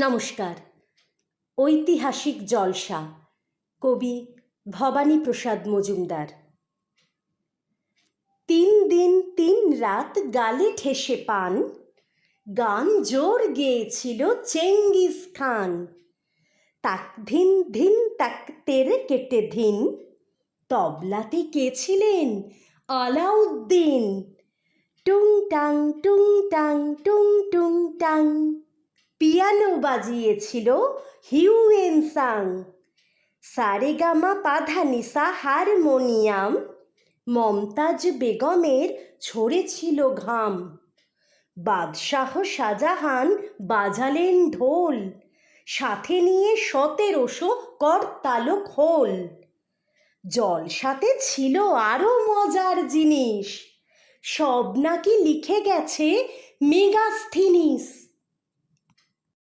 নমস্কার। ঐতিহাসিক জলসা, কবি ভবানী প্রসাদ মজুমদার। তিন দিন তিন রাত গালে ঠেসে পান, গান জোর গেয়েছিল চেঙ্গিস খান। তাক ধিন ধিন তাক তেরে কেটে ধিন, তবলাতে কে ছিলেন আলাউদ্দিন? টুং টাং টুং টাং, টুং টুং টাং। পিয়ানো বাজিয়েছিল হিউয়েন সাং। সারেগামা পাধানিসা হারমোনিয়াম, মমতাজ বেগমের ঝরেছিল ঘাম। বাদশাহ শাহজাহান বাজালেন ঢোল, সাথে নিয়ে সতেরোশো করতালো খোল জলসাতে ছিল আরও মজার জিনিস, সব নাকি লিখে গেছে মেগাস্থিনিস।